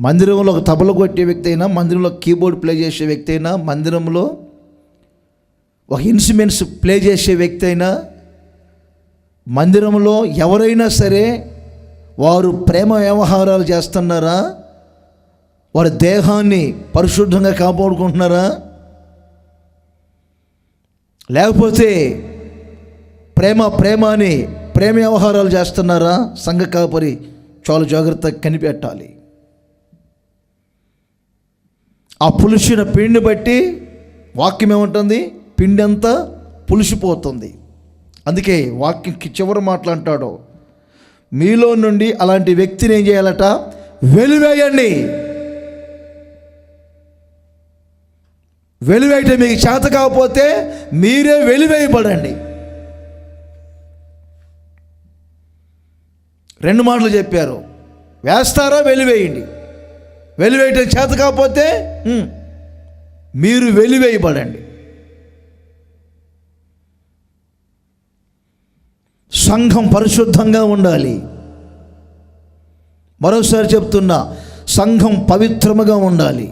మందిరంలో ఒక తబల కొట్టే వ్యక్తి అయినా మందిరంలో కీబోర్డ్ ప్లే చేసే వ్యక్తి అయినా మందిరంలో ఒక ఇన్స్ట్రుమెంట్స్ ప్లే చేసే వ్యక్తి అయినా మందిరంలో ఎవరైనా సరే వారు ప్రేమ వ్యవహారాలు చేస్తున్నారా? వారి దేహాన్ని పరిశుద్ధంగా కాపాడుకుంటున్నారా? లేకపోతే ప్రేమ ప్రేమ అని ప్రేమ వ్యవహారాలు చేస్తున్నారా? సంఘ కాపరి చాలా జాగ్రత్తగా కనిపెట్టాలి. ఆ పులుసిన పిండిని బట్టి వాక్యం ఏముంటుంది? పిండి అంతా పులిసిపోతుంది. అందుకే వాక్యం చివరి మాట్లాంటాడు మీలో నుండి అలాంటి వ్యక్తిని ఏం చేయాలట? వెలివేయండి. వెలివేయటం మీకు చేత కాకపోతే మీరే వెలివేయబడండి. రెండు మాటలు చెప్పారు. వేస్తారా వెలివేయండి. వెలివేయటం చేత కాకపోతే మీరు వెలివేయబడండి. సంఘం పరిశుద్ధంగా ఉండాలి. మరోసారి చెప్తున్నా సంఘం పవిత్రముగా ఉండాలి.